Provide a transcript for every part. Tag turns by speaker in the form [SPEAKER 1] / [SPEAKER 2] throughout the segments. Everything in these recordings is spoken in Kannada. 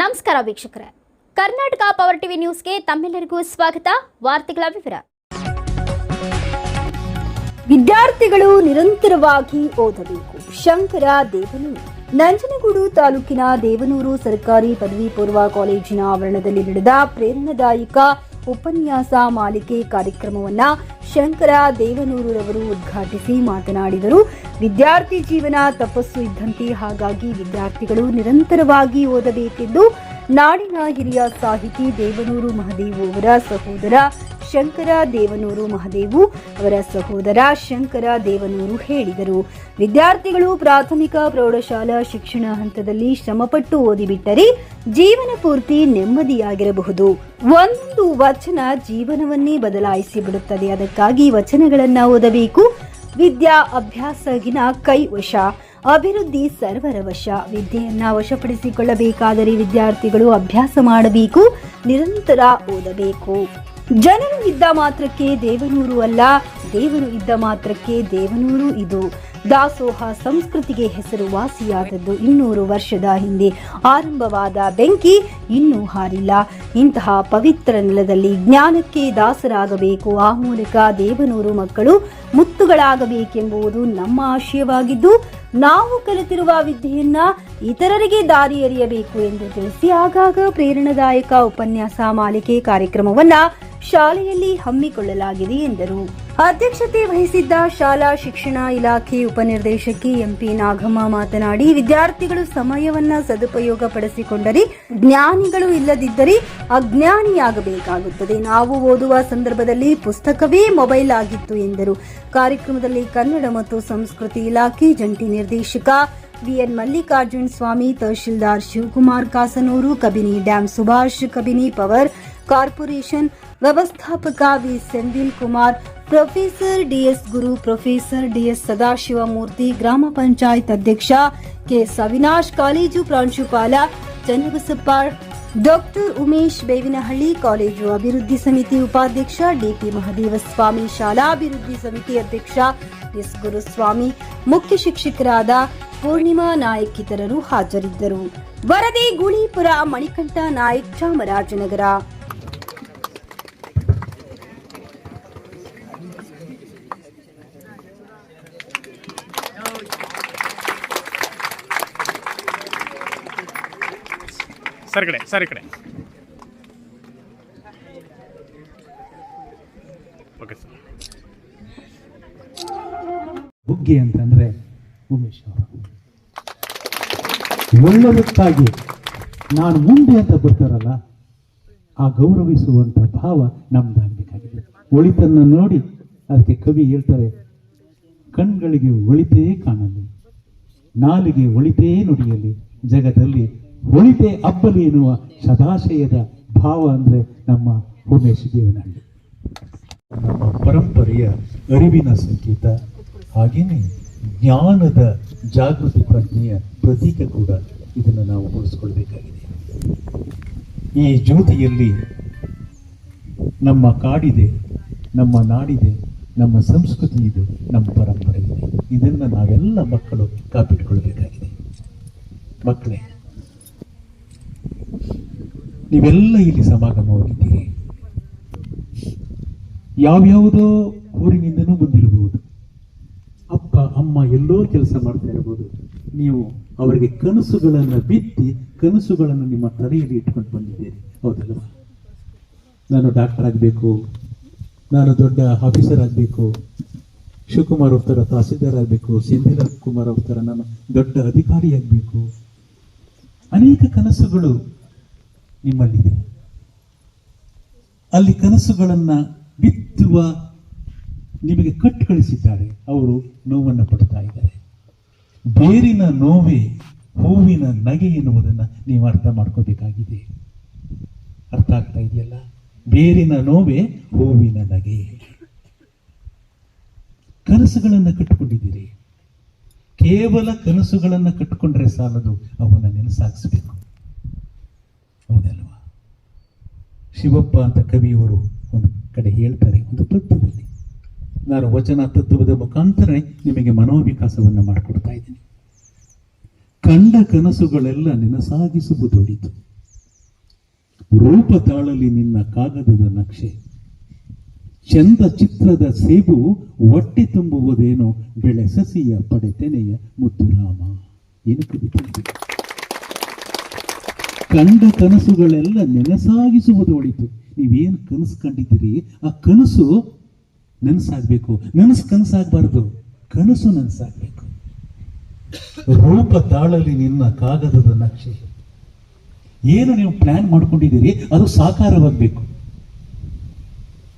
[SPEAKER 1] ನಮಸ್ಕಾರ ವೀಕ್ಷಕರೇ. ಕರ್ನಾಟಕ ಪವರ್ ಟಿವಿ ನ್ಯೂಸ್ಗೆ ತಮ್ಮೆಲ್ಲರಿಗೂ ಸ್ವಾಗತ. ವಾರ್ತೆಗಳ ವಿವರ. ವಿದ್ಯಾರ್ಥಿಗಳು ನಿರಂತರವಾಗಿ ಓದಬೇಕು. ಶಂಕರ ದೇವನೂರು, ನಂಜನಗೂಡು ತಾಲೂಕಿನ ದೇವನೂರು ಸರ್ಕಾರಿ ಪದವಿ ಪೂರ್ವ ಕಾಲೇಜಿನ ಆವರಣದಲ್ಲಿ ನಡೆದ ಪ್ರೇರಣಾದಾಯಕ ಉಪನ್ಯಾಸ ಮಾಲಿಕೆ ಕಾರ್ಯಕ್ರಮವನ್ನ ಶಂಕರ ದೇವನೂರುರವರು ಉದ್ಘಾಟಿಸಿ ಮಾತನಾಡಿದರು. ವಿದ್ಯಾರ್ಥಿ ಜೀವನ ತಪಸ್ಸು ಇದ್ದಂತೆ ಹಾಗಾಗಿ ವಿದ್ಯಾರ್ಥಿಗಳು ನಿರಂತರವಾಗಿ ಓದಬೇಕೆಂದು ನಾಡಿನ ಹಿರಿಯ ಸಾಹಿತಿ ದೇವನೂರು ಮಹದೇವು ಅವರ ಸಹೋದರ ಶಂಕರ ದೇವನೂರು ಮಹದೇವು ಅವರ ಸಹೋದರ ಶಂಕರ ದೇವನೂರು ಹೇಳಿದರು. ವಿದ್ಯಾರ್ಥಿಗಳು ಪ್ರಾಥಮಿಕ ಪ್ರೌಢಶಾಲಾ ಶಿಕ್ಷಣ ಹಂತದಲ್ಲಿ ಶ್ರಮಪಟ್ಟು ಓದಿಬಿಟ್ಟರೆ ಜೀವನ ಪೂರ್ತಿ ನೆಮ್ಮದಿಯಾಗಿರಬಹುದು. ಒಂದು ವಚನ ಜೀವನವನ್ನೇ ಬದಲಾಯಿಸಿ ಬಿಡುತ್ತದೆ. ಅದಕ್ಕಾಗಿ ವಚನಗಳನ್ನ ಓದಬೇಕು. ವಿದ್ಯಾ ಅಭ್ಯಾಸಗಿನ ಕೈ ವಶ. ಅಭಿವೃದ್ಧಿ ಸರ್ವರ ವಶ. ವಿದ್ಯೆಯನ್ನ ವಶಪಡಿಸಿಕೊಳ್ಳಬೇಕಾದರೆ ವಿದ್ಯಾರ್ಥಿಗಳು ಅಭ್ಯಾಸ ಮಾಡಬೇಕು. ನಿರಂತರ ಓದಬೇಕು. ಜನರು ಇದ್ದ ಮಾತ್ರಕ್ಕೆ ದೇವನೂರು ಅಲ್ಲ ದೇವರು ಇದ್ದ ಮಾತ್ರಕ್ಕೆ ದೇವನೂರು ಇದು. ದಾಸೋಹ ಸಂಸ್ಕೃತಿಗೆ ಹೆಸರುವಾಸಿಯಾದದ್ದು ಇನ್ನೂರು ವರ್ಷದ ಹಿಂದೆ. ಆರಂಭವಾದ ಬೆಂಕಿ ಇನ್ನೂ ಹಾರಿಲ್ಲ. ಇಂತಹ ಪವಿತ್ರ ನೆಲದಲ್ಲಿ ಜ್ಞಾನಕ್ಕೆ ದಾಸರಾಗಬೇಕು. ಆ ಮೂಲಕ ದೇವನೂರು ಮಕ್ಕಳು ಮುತ್ತುಗಳಾಗಬೇಕೆಂಬುದು ನಮ್ಮ ಆಶಯವಾಗಿದ್ದು, ನಾವು ಕಲಿತಿರುವ ವಿದ್ಯೆಯನ್ನ ಇತರರಿಗೆ ದಾರಿ ಎರೆಯಬೇಕು ಎಂದು ತಿಳಿಸಿ ಆಗಾಗ ಪ್ರೇರಣಾದಾಯಕ ಉಪನ್ಯಾಸ ಮಾಲಿಕೆ ಕಾರ್ಯಕ್ರಮವನ್ನ ಶಾಲೆಯಲ್ಲಿ ಹಮ್ಮಿಕೊಳ್ಳಲಾಗಿದೆ ಎಂದರು. ಅಧ್ಯಕ್ಷತೆ ವಹಿಸಿದ್ದ ಶಾಲಾ ಶಿಕ್ಷಣ ಇಲಾಖೆ ಉಪನಿರ್ದೇಶಕಿ ಎಂಪಿ ನಾಗಮ್ಮ ಮಾತನಾಡಿ, ವಿದ್ಯಾರ್ಥಿಗಳು ಸಮಯವನ್ನ ಸದುಪಯೋಗ ಪಡಿಸಿಕೊಂಡರೆ ಜ್ಞಾನಿಗಳು ಇಲ್ಲದಿದ್ದರೆ ಅಜ್ಞಾನಿಯಾಗಬೇಕಾಗುತ್ತದೆ. ನಾವು ಓದುವ ಸಂದರ್ಭದಲ್ಲಿ ಪುಸ್ತಕವೇ ಮೊಬೈಲ್ ಆಗಿತ್ತು ಎಂದರು. ಕಾರ್ಯಕ್ರಮದಲ್ಲಿ ಕನ್ನಡ ಮತ್ತು ಸಂಸ್ಕೃತಿ ಇಲಾಖೆ ಜಂಟಿ ನಿರ್ದೇಶಕ VN Mallikarjun Swamy, tahsildar Shivakumar Kasanur, Kabini dam Subhash, Kabini power corporation ವ್ಯವಸ್ಥಾಪಕ V. Sendil Kumar professor DS Guru, professor DS Sadashivamurthy, ಗ್ರಾಮ ಪಂಚಾಯತ್ ಅಧ್ಯಕ್ಷ ಕೆ ಅವಿನಾಶ್ ಕಾಲೇಜು ಪ್ರಾಂಶುಪಾಲ ಚನ್ನಬಸಪ್ಪ, ಡಾಕ್ಟರ್ ಉಮೇಶ್ ಬೇವಿನಹಳ್ಳಿ, ಕಾಲೇಜು ಅಭಿವೃದ್ಧಿ ಸಮಿತಿ ಉಪಾಧ್ಯಕ್ಷ ಡಿಪಿ ಮಹದೇವಸ್ವಾಮಿ ಶಾಲಾಭಿವೃದ್ಧಿ ಸಮಿತಿ ಅಧ್ಯಕ್ಷ ಎಸ್ ಗುರುಸ್ವಾಮಿ, ಮುಖ್ಯ ಶಿಕ್ಷಕರಾದ ಪೂರ್ಣಿಮಾ ನಾಯಕ್ ಇತರರು ಹಾಜರಿದ್ದರು. ವರದಿ ಗುಳಿಪುರ ಮಣಿಕಂಠ ನಾಯಕ್ ಚಾಮರಾಜನಗರ.
[SPEAKER 2] ಸರ್ ಕಡೆ ಸರ್ ಕಡೆ. ಓಕೆ
[SPEAKER 3] ಬುಗ್ಗೆ ಅಂತಂದ್ರೆ ಉಮೇಶ್ ಅವರು. ಒಳ್ಳೆದಕ್ಕಾಗಿ ನಾನು ಮುಂದೆ ಅಂತ ಬರ್ತಾರಲ್ಲ, ಆ ಗೌರವಿಸುವಂತ ಭಾವ ನಮ್ದಾಗಬೇಕಾಗಿದೆ ಒಳಿತನ್ನ ನೋಡಿ ಅದಕ್ಕೆ ಕವಿ ಹೇಳ್ತಾರೆ, ಕಣ್ಗಳಿಗೆ ಒಳಿತೇ ಕಾಣಲಿ, ನಾಲಿಗೆ ಒಳಿತೇ ನುಡಿಯಲಿ, ಜಗದಲ್ಲಿ ಒಳಿತೇ ಅಬ್ಬಲಿ ಎನ್ನುವ ಸದಾಶಯದ ಭಾವ ಅಂದ್ರೆ ನಮ್ಮ ಉಮೇಶ್ ದೇವನಹಳ್ಳಿ. ನಮ್ಮ ಪರಂಪರೆಯ ಅರಿವಿನ ಸಂಕೇತ ಹಾಗೆಯೇ ಜ್ಞಾನದ ಜಾಗೃತಿ ಪ್ರಜ್ಞೆಯ ಪ್ರತೀಕ ಕೂಡ ಇದನ್ನು ನಾವು ಉಳಿಸ್ಕೊಳ್ಬೇಕಾಗಿದೆ. ಈ ಜ್ಯೋತಿಯಲ್ಲಿ ನಮ್ಮ ಕಾಡಿದೆ, ನಮ್ಮ ನಾಡಿದೆ, ನಮ್ಮ ಸಂಸ್ಕೃತಿ ಇದೆ, ನಮ್ಮ ಪರಂಪರೆ ಇದೆ. ಇದನ್ನು ನಾವೆಲ್ಲ ಮಕ್ಕಳು ಕಾಪಿಟ್ಕೊಳ್ಬೇಕಾಗಿದೆ. ಮಕ್ಕಳೇ ನೀವೆಲ್ಲ ಇಲ್ಲಿ ಸಮಾಗಮವಾಗಿದ್ದೀರಿ. ಯಾವ್ಯಾವುದೋ ಊರಿನಿಂದನೂ ಬಂದಿರಬಹುದು. ಅಪ್ಪ, ಅಮ್ಮ ಎಲ್ಲೋ ಕೆಲಸ ಮಾಡ್ತಾ ಇರಬಹುದು. ನೀವು ಅವರಿಗೆ ಕನಸುಗಳನ್ನು ಬಿತ್ತಿ ಕನಸುಗಳನ್ನು ನಿಮ್ಮ ತಲೆಯಲ್ಲಿ ಇಟ್ಕೊಂಡು ಬಂದಿದ್ದೀರಿ. ಹೌದಲ್ವಾ? ನಾನು ಡಾಕ್ಟರ್ ಆಗಬೇಕು. ನಾನು ದೊಡ್ಡ ಆಫೀಸರ್ ಆಗಬೇಕು. ಶಿವಕುಮಾರ್ ಅವ್ರ ತಹಸೀಲ್ದಾರ್ ಆಗಬೇಕು. ಸೆಂಧಿಲ್ ಕುಮಾರ್ ಅವ್ರ ನಾನು ದೊಡ್ಡ ಅಧಿಕಾರಿ ಆಗಬೇಕು. ಅನೇಕ ಕನಸುಗಳು ನಿಮ್ಮಲ್ಲಿದೆ. ಅಲ್ಲಿ ಕನಸುಗಳನ್ನ ಬಿತ್ತುವ ನಿಮಗೆ ಕಟ್ಟು ಕಳಿಸಿದ್ದಾರೆ ಅವರು ನೋವನ್ನು ಪಡ್ತಾ ಇದ್ದಾರೆ. ಬೇರಿನ ನೋವೇ ಹೂವಿನ ನಗೆ ಎನ್ನುವುದನ್ನ ನೀವು ಅರ್ಥ ಮಾಡ್ಕೋಬೇಕಾಗಿದೆ. ಅರ್ಥ ಆಗ್ತಾ ಇದೆಯಲ್ಲ? ಬೇರಿನ ನೋವೇ ಹೂವಿನ ನಗೆ. ಕನಸುಗಳನ್ನು ಕಟ್ಟಿಕೊಂಡಿದ್ದೀರಿ. ಕೇವಲ ಕನಸುಗಳನ್ನು ಕಟ್ಟಿಕೊಂಡ್ರೆ ಸಾಲದು ಅವನ ನೆನಸಾಗಿಸ್ಬೇಕು. ಹೌದಲ್ವಾ? ಶಿವಪ್ಪ ಅಂತ ಕವಿಯವರು ಒಂದು ಕಡೆ ಹೇಳ್ತಾರೆ, ಒಂದು ತತ್ವದಲ್ಲಿ. ನಾನು ವಚನ ತತ್ವದ ಮುಖಾಂತರ ನಿಮಗೆ ಮನೋವಿಕಾಸವನ್ನು ಮಾಡಿಕೊಡ್ತಾ ಇದ್ದೀನಿ. ಕಂಡ ಕನಸುಗಳೆಲ್ಲ ನೆನಸಾಗಿಸುವುದೊಡಿತು ರೂಪ ತಾಳಲಿ ನಿನ್ನ ಕಾಗದದ ನಕ್ಷೆ. ಚಂದ ಚಿತ್ರದ ಸೇಬು ಹೊಟ್ಟೆ ತುಂಬುವುದೇನೋ ಬೆಳೆ ಸಸಿಯ ಪಡೆತೆನೆಯ ಮುದ್ದುರಾಮ. ಏನು ಕವಿತೆ? ಕಂಡ ಕನಸುಗಳೆಲ್ಲ ನೆನಸಾಗಿಸುವುದು ಒಳಿತು ನೀವೇನು ಕನಸು ಕಂಡಿದ್ದೀರಿ? ಆ ಕನಸು ನೆನಸಾಗಬೇಕು. ನೆನಸು ಕನಸಾಗಬಾರ್ದು. ಕನಸು ನೆನಸಾಗಬೇಕು. ರೂಪ ತಾಳಲಿ ನಿನ್ನ ಕಾಗದದ ನಕ್ಷೆ. ಏನು ನೀವು ಪ್ಲಾನ್ ಮಾಡ್ಕೊಂಡಿದ್ದೀರಿ? ಅದು ಸಾಕಾರವಾಗಬೇಕು.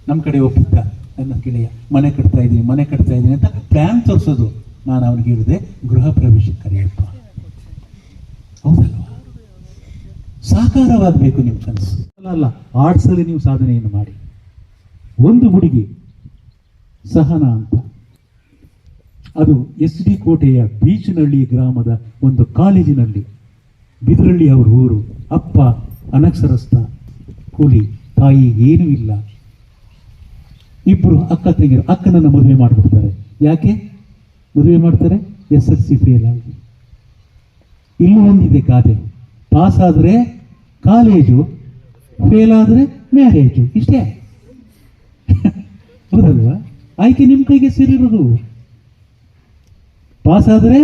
[SPEAKER 3] ನಮ್ಮ ಕಡೆ ಒಪ್ಪಿದ್ದ ನನ್ನ ಗೆಳೆಯ ಮನೆ ಕಟ್ತಾ ಇದ್ದೀನಿ, ಮನೆ ಕಟ್ತಾ ಇದ್ದೀನಿ ಅಂತ ಪ್ಲಾನ್ ತೋರಿಸೋದು. ನಾನು ಅವನಿಗೆ ಹೇಳಿದೆ, ಗೃಹ ಪ್ರವೇಶಕ್ಕೆ ಕರೆಯಪ್ಪ. ಹೌದಲ್ವಾ? ಸಾಕಾರವಾಗಬೇಕು ನಿಮ್ಮ ಕನಸು. ಅಲ್ಲ ಅಲ್ಲ ಆರ್ಟ್ಸಲ್ಲಿ ನೀವು ಸಾಧನೆಯನ್ನು ಮಾಡಿ. ಒಂದು ಹುಡುಗಿ ಸಹನ ಅಂತ. ಅದು ಎಸ್ ಡಿ ಕೋಟೆಯ ಬೀಚ್ನಳ್ಳಿ ಗ್ರಾಮದ ಒಂದು ಕಾಲೇಜಿನಲ್ಲಿ ಬಿದರಳ್ಳಿ ಅವರ ಊರು, ಅಪ್ಪ ಅನಕ್ಷರಸ್ಥ ಕೂಲಿ, ತಾಯಿ ಏನೂ ಇಲ್ಲ. ಇಬ್ಬರು ಅಕ್ಕ ತಂಗಿರು ಅಕ್ಕನನ್ನು ಮದುವೆ ಮಾಡಿಬಿಡ್ತಾರೆ. ಯಾಕೆ? ಮದುವೆ ಮಾಡ್ತಾರೆ, ಎಸ್ ಎಸ್ ಸಿ ಫೇಲ್ ಆಗಿ. ಇಲ್ಲೂ ಒಂದಿದೆ ಗಾದೆ. ಪಾಸ್ ಆದರೆ ಕಾಲೇಜು ಫೇಲ್ ಆದರೆ ಮ್ಯಾರೇಜು ಇಷ್ಟೇ. ಹೌದಲ್ವಾ? ಆಯ್ಕೆ ನಿಮ್ಮ ಕೈಗೆ ಸೇರಿರೋದು. ಪಾಸ್ ಆದರೆ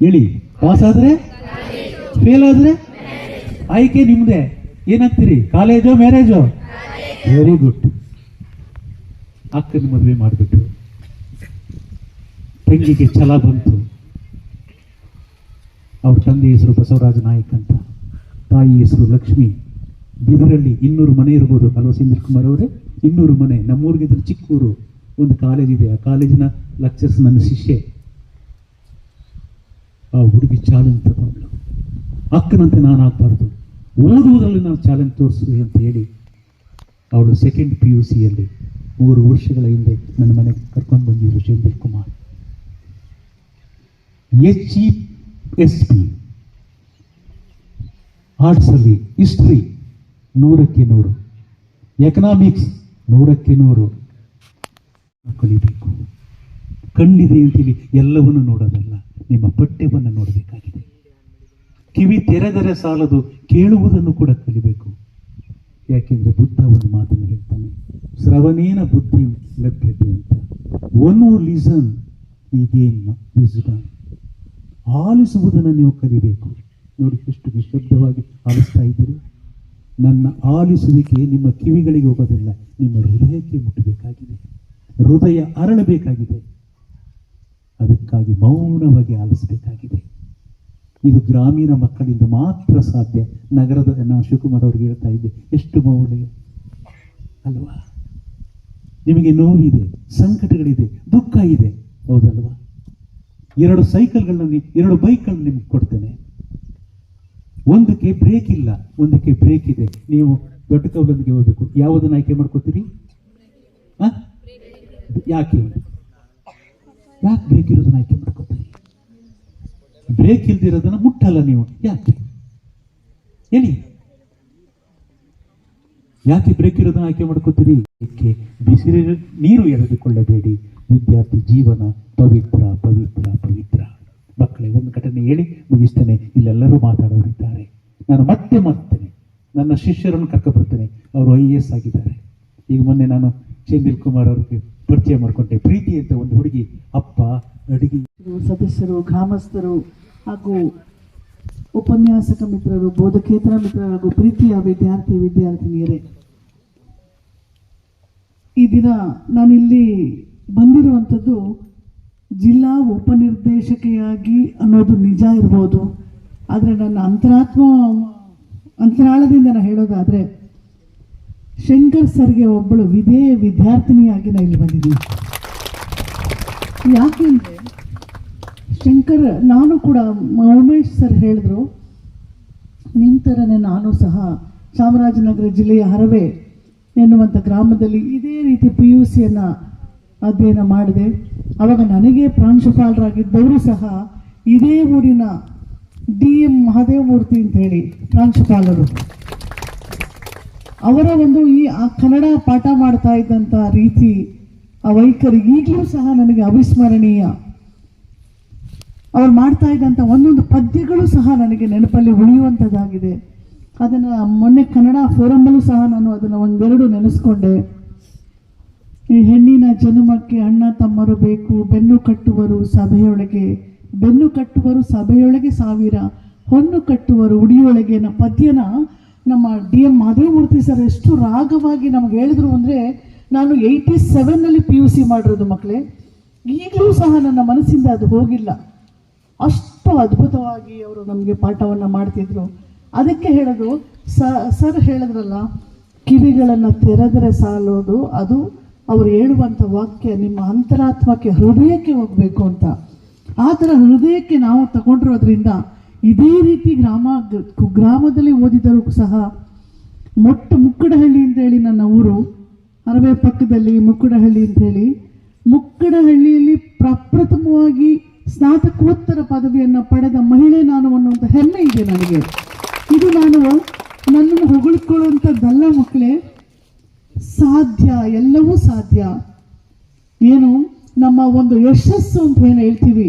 [SPEAKER 3] ಹೇಳಿ ಪಾಸ್ ಆದರೆ ಫೇಲ್ ಆದರೆ ಆಯ್ಕೆ ನಿಮ್ಮದೇ ಏನಾಗ್ತೀರಿ? ಕಾಲೇಜೋ ಮ್ಯಾರೇಜೋ ವೆರಿ ಗುಡ್ ಅಕ್ಕನ ಮದುವೆ ಮಾಡಿಬಿಟ್ರು. ತಂಗಿಗೆ ಛಲ ಬಂತು. ಅವ್ರ ತಂದೆ ಹೆಸರು ಬಸವರಾಜ ನಾಯಕ್ ಅಂತ. ತಾಯಿ ಹೆಸರು ಲಕ್ಷ್ಮಿ. ಬಿದರಲ್ಲಿ ಇನ್ನೂರು ಮನೆ ಇರ್ಬೋದು, ಅಲ್ವಾ ಸಿಂಧು ಕುಮಾರ್ ಅವರೇ? ಇನ್ನೂರು ಮನೆ. ನಮ್ಮೂರಿಗಿದ್ರೆ ಚಿಕ್ಕೂರು. ಒಂದು ಕಾಲೇಜ್ ಇದೆ. ಆ ಕಾಲೇಜಿನ ಲೆಕ್ಚರ್ಸ್ ನನ್ನ ಶಿಷ್ಯೆ. ಆ ಹುಡುಗಿ ಚಾಲೆಂಜ್ ತಗೊಂಡ್ಳು. ಅಕ್ಕನಂತೆ ನಾನು ಆಗಬಾರ್ದು. ಓದುವುದರಲ್ಲಿ ನಾನು ಚಾಲೆಂಜ್ ತೋರಿಸಿದೆ ಅಂತ ಹೇಳಿ, ಅವಳು ಸೆಕೆಂಡ್ ಪಿ ಯು ಸಿಯಲ್ಲಿ ಮೂರು ವರ್ಷಗಳ ಹಿಂದೆ ನನ್ನ ಮನೆಗೆ ಕರ್ಕೊಂಡು ಬಂದಿದ್ರು Sendil Kumar. H E S P ಆರ್ಟ್ಸಲ್ಲಿ history ನೂರಕ್ಕೆ ನೂರು. ಎಕನಾಮಿಕ್ಸ್ ನೂರಕ್ಕೆ ನೂರು. ಕಲಿಬೇಕು. ಕಣ್ಣಿದೆ ಅಂತೇಳಿ ಎಲ್ಲವನ್ನು ನೋಡೋದಲ್ಲ, ನಿಮ್ಮ ಪಠ್ಯವನ್ನು ನೋಡಬೇಕಾಗಿದೆ. ಕಿವಿ ತೆರೆದರೆ ಸಾಲದು ಕೇಳುವುದನ್ನು ಕೂಡ ಕಲಿಬೇಕು. ಯಾಕೆಂದ್ರೆ ಬುದ್ಧ ಒಂದು ಮಾತನ್ನು ಹೇಳ್ತಾನೆ, ಶ್ರವಣೇನ ಬುದ್ಧಿ ಲಭ್ಯತೆ ಅಂತ. ಒನ್ ಲೀಸನ್ ಈಗೇನ್ ವಿಸ್ಡಮ್ ಆಲಿಸುವುದನ್ನು ನೀವು ಕಲಿಬೇಕು. ನೋಡಿ ಎಷ್ಟು ನಿಶಬ್ದವಾಗಿ ಆಲಿಸ್ತಾ ಇದ್ದೀರಿ. ನನ್ನ ಆಲಿಸುವಿಕೆ ನಿಮ್ಮ ಕಿವಿಗಳಿಗೆ ಹೋಗೋದಿಲ್ಲ, ನಿಮ್ಮ ಹೃದಯಕ್ಕೆ ಮುಟ್ಟಬೇಕಾಗಿದೆ. ಹೃದಯ ಅರಳಬೇಕಾಗಿದೆ. ಅದಕ್ಕಾಗಿ ಮೌನವಾಗಿ ಆಲಿಸಬೇಕಾಗಿದೆ. ಇದು ಗ್ರಾಮೀಣ ಮಕ್ಕಳಿಂದ ಮಾತ್ರ ಸಾಧ್ಯ. ನಗರದ ನಾವು ಶಿವಕುಮಾರ್ ಅವ್ರಿಗೆ ಹೇಳ್ತಾ ಇದ್ದೆ, ಎಷ್ಟು ಮೌಲ್ಯ? ಅಲ್ವಾ? ನಿಮಗೆ ನೋವಿದೆ, ಸಂಕಟಗಳಿದೆ, ದುಃಖ ಇದೆ, ಹೌದಲ್ವಾ? ಎರಡು ಸೈಕಲ್ಗಳನ್ನ ಎರಡು ಬೈಕ್ಗಳನ್ನ ನಿಮ್ಗೆ ಕೊಡ್ತೇನೆ. ಒಂದಕ್ಕೆ ಬ್ರೇಕ್ ಇಲ್ಲ, ಒಂದಕ್ಕೆ ಬ್ರೇಕ್ ಇದೆ. ನೀವು ದೊಡ್ಡ ಕೌಲೊಂದಿಗೆ ಹೋಗ್ಬೇಕು. ಯಾವುದನ್ನ ಆಯ್ಕೆ ಮಾಡ್ಕೋತೀರಿ? ಯಾಕೆ? ಯಾಕೆ ಬ್ರೇಕ್ ಇರೋದನ್ನ ಆಯ್ಕೆ ಮಾಡ್ಕೋತೀರಿ? ಬ್ರೇಕ್ ಇಲ್ದಿರೋದನ್ನ ಮುಟ್ಟಲ್ಲ ನೀವು. ಯಾಕೆ? ಹೇಳಿ. ಯಾಕೆ ಬ್ರೇಕ್ ಇರೋದನ್ನ ಆಯ್ಕೆ ಮಾಡ್ಕೋತೀರಿ? ಬಿಸಿಲಿನ ಬಿಸಿಲು ನೀರು ಎಳೆದುಕೊಳ್ಳಬೇಡಿ. ವಿದ್ಯಾರ್ಥಿ ಜೀವನ ಪವಿತ್ರ ಪವಿತ್ರ. ಹೇಳಿ ಮುಗಿಸ್ತೇನೆ. ಇಲ್ಲೆಲ್ಲರೂ ಮಾತಾಡೋರಿದ್ದಾರೆ. ನಾನು ಮತ್ತೆ ಮಾಡ್ತೇನೆ ನನ್ನ ಶಿಷ್ಯರನ್ನು ಕರ್ಕೊಬರ್ತೇನೆ. ಅವರು ಐ ಎಸ್ ಆಗಿದ್ದಾರೆ. ಈಗ ಮೊನ್ನೆ ನಾನು ಚಂದಿಲ್ ಕುಮಾರ್ ಅವ್ರಿಗೆ ಪರಿಚಯ ಮಾಡಿಕೊಂಡೆ. ಪ್ರೀತಿ ಅಂತ ಒಂದು ಹುಡುಗಿ ಅಪ್ಪ, ಅಡುಗೆ.
[SPEAKER 4] ಸದಸ್ಯರು, ಗ್ರಾಮಸ್ಥರು ಹಾಗೂ ಉಪನ್ಯಾಸಕ ಮಿತ್ರರು, ಬೋಧಕೇತರ ಮಿತ್ರರು ಹಾಗೂ ಪ್ರೀತಿಯ ವಿದ್ಯಾರ್ಥಿ, ವಿದ್ಯಾರ್ಥಿನಿಯರೇ. ಈ ದಿನ ನಾನಿಲ್ಲಿ ಬಂದಿರುವಂಥದ್ದು ಜಿಲ್ಲಾ ಉಪನಿರ್ದೇಶಕಿಯಾಗಿ ಅನ್ನೋದು ನಿಜ ಇರ್ಬೋದು. ಆದರೆ ನನ್ನ ಅಂತರಾತ್ಮ ಅಂತರಾಳದಿಂದ ನಾನು ಹೇಳೋದಾದರೆ, ಶಂಕರ್ ಸರ್ಗೆ ಒಬ್ಬಳು ವಿಧೇಯ ವಿದ್ಯಾರ್ಥಿನಿಯಾಗಿ ನಾನು ಇಲ್ಲಿ ಬಂದಿದ್ದೀನಿ. ಯಾಕೆಂದರೆ, ಶಂಕರ್, ನಾನು ಕೂಡ ಉಮೇಶ್ ಸರ್ ಹೇಳಿದ್ರು ನಿಮ್ಮ ಥರನೇ ನಾನು ಸಹ ಚಾಮರಾಜನಗರ ಜಿಲ್ಲೆಯ ಹರವೆ ಎನ್ನುವಂಥ ಗ್ರಾಮದಲ್ಲಿ ಇದೇ ರೀತಿ ಪಿ ಯು ಸಿಯನ್ನು ಅಧ್ಯಯನ ಮಾಡಿದೆ. ಆವಾಗ ನನಗೆ ಪ್ರಾಂಶುಪಾಲರಾಗಿದ್ದವರು ಸಹ ಇದೇ ಊರಿನ ಡಿ ಎಂ ಮಹದೇವಮೂರ್ತಿ ಅಂತ ಹೇಳಿ ಪ್ರಾಂಶುಪಾಲರು. ಅವರ ಒಂದು ಈ ಆ ಕನ್ನಡ ಪಾಠ ಮಾಡ್ತಾ ಇದ್ದಂಥ ರೀತಿ ಆ ವೈಖರಿ ಈಗಲೂ ಸಹ ನನಗೆ ಅವಿಸ್ಮರಣೀಯ. ಅವ್ರು ಮಾಡ್ತಾ ಇದ್ದಂಥ ಒಂದೊಂದು ಪದ್ಯಗಳು ಸಹ ನನಗೆ ನೆನಪಲ್ಲಿ ಉಳಿಯುವಂಥದ್ದಾಗಿದೆ ಅದನ್ನು ಮೊನ್ನೆ ಕನ್ನಡ ಫೋರಮ್ಮಲ್ಲೂ ಸಹ ನಾನು ಅದನ್ನು ಒಂದೆರಡು ನೆನೆಸ್ಕೊಂಡೆ. ಈ ಹೆಣ್ಣಿನ ಜನ್ಮಕ್ಕೆ ಅಣ್ಣ ತಮ್ಮರು ಬೇಕು, ಬೆನ್ನು ಕಟ್ಟುವರು ಸಭೆಯೊಳಗೆ, ಬೆನ್ನು ಕಟ್ಟುವರು ಸಭೆಯೊಳಗೆ ಸಾವಿರ, ಹೊನ್ನು ಕಟ್ಟುವರು ಉಡಿಯೊಳಗೆ ನ ಪದ್ಯನ ನಮ್ಮ ಡಿ ಎಂ ಮಾಧವಮೂರ್ತಿ ಸರ್ ಎಷ್ಟು ರಾಗವಾಗಿ ನಮ್ಗೆ ಹೇಳಿದ್ರು ಅಂದರೆ, ನಾನು ಏಯ್ಟಿ ಸೆವೆನ್ನಲ್ಲಿ ಪಿ ಯು ಸಿ ಮಾಡಿರೋದು ಮಕ್ಕಳೇ ಈಗಲೂ ಸಹ ನನ್ನ ಮನಸ್ಸಿಂದ ಅದು ಹೋಗಿಲ್ಲ. ಅಷ್ಟು ಅದ್ಭುತವಾಗಿ ಅವರು ನಮಗೆ ಪಾಠವನ್ನು ಮಾಡ್ತಿದ್ರು. ಅದಕ್ಕೆ ಹೇಳೋದು ಸರ್ ಹೇಳಿದ್ರಲ್ಲ, ಕಿವಿಗಳನ್ನು ತೆರೆದರೆ ಸಾಲೋದು, ಅದು ಅವ್ರು ಹೇಳುವಂಥ ವಾಕ್ಯ ನಿಮ್ಮ ಅಂತರಾತ್ಮಕ್ಕೆ ಹೃದಯಕ್ಕೆ ಹೋಗಬೇಕು ಅಂತ. ಆ ಥರ ಹೃದಯಕ್ಕೆ ನಾವು ತಗೊಂಡಿರೋದ್ರಿಂದ ಇದೇ ರೀತಿ ಗ್ರಾಮ ಗ್ರಾಮದಲ್ಲಿ ಓದಿದರೂ ಸಹ ಮೊಟ್ಟ ಮುಕ್ಕಡಹಳ್ಳಿ ಅಂತ ಹೇಳಿ ನನ್ನ ಊರು, ಅರವೆ ಪಕ್ಕದಲ್ಲಿ ಮುಕ್ಕಡಹಳ್ಳಿ ಅಂತ ಹೇಳಿ ಮುಕ್ಕಡಹಳ್ಳಿಯಲ್ಲಿ ಪ್ರಪ್ರಥಮವಾಗಿ ಸ್ನಾತಕೋತ್ತರ ಪದವಿಯನ್ನು ಪಡೆದ ಮಹಿಳೆ ನಾನು ಅನ್ನುವಂಥ ಹೆಮ್ಮೆ ಇದೆ ನನಗೆ ಇದು ನಾನು ನನ್ನನ್ನು ಹೊಗಳ್ಕೊಳ್ಳುವಂಥದ್ದಲ್ಲ ಮಕ್ಕಳೇ ಸಾಧ್ಯ ಎಲ್ಲವೂ ಸಾಧ್ಯ ಏನು ನಮ್ಮ ಒಂದು ಯಶಸ್ಸು ಅಂತ ಏನು ಹೇಳ್ತೀವಿ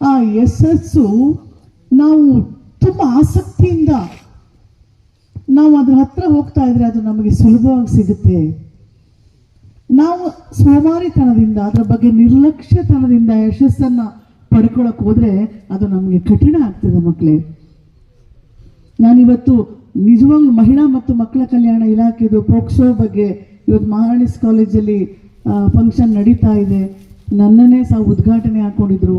[SPEAKER 4] ಆ ಯಶಸ್ಸು ನಾವು ತುಂಬ ಆಸಕ್ತಿಯಿಂದ ನಾವು ಅದ್ರ ಹತ್ರ ಹೋಗ್ತಾ ಇದ್ರೆ ಅದು ನಮಗೆ ಸುಲಭವಾಗಿ ಸಿಗುತ್ತೆ. ನಾವು ಸೋಮಾರಿತನದಿಂದ, ಅದರ ಬಗ್ಗೆ ನಿರ್ಲಕ್ಷ್ಯತನದಿಂದ ಯಶಸ್ಸನ್ನು ಪಡ್ಕೊಳಕ್ ಹೋದ್ರೆ ಅದು ನಮಗೆ ಕಠಿಣ ಆಗ್ತದೆ ಮಕ್ಕಳೇ ನಾನಿವತ್ತು ನಿಜವಾಗ್ಲೂ ಮಹಿಳಾ ಮತ್ತು ಮಕ್ಕಳ ಕಲ್ಯಾಣ ಇಲಾಖೆದು ಪೋಕ್ಸೋ ಬಗ್ಗೆ ಇವತ್ತು ಮಹಾರಾಣಿಸ್ ಕಾಲೇಜಲ್ಲಿ ಫಂಕ್ಷನ್ ನಡೀತಾ ಇದೆ. ನನ್ನನ್ನೇ ಸಹ ಉದ್ಘಾಟನೆ ಹಾಕೊಂಡಿದ್ರು.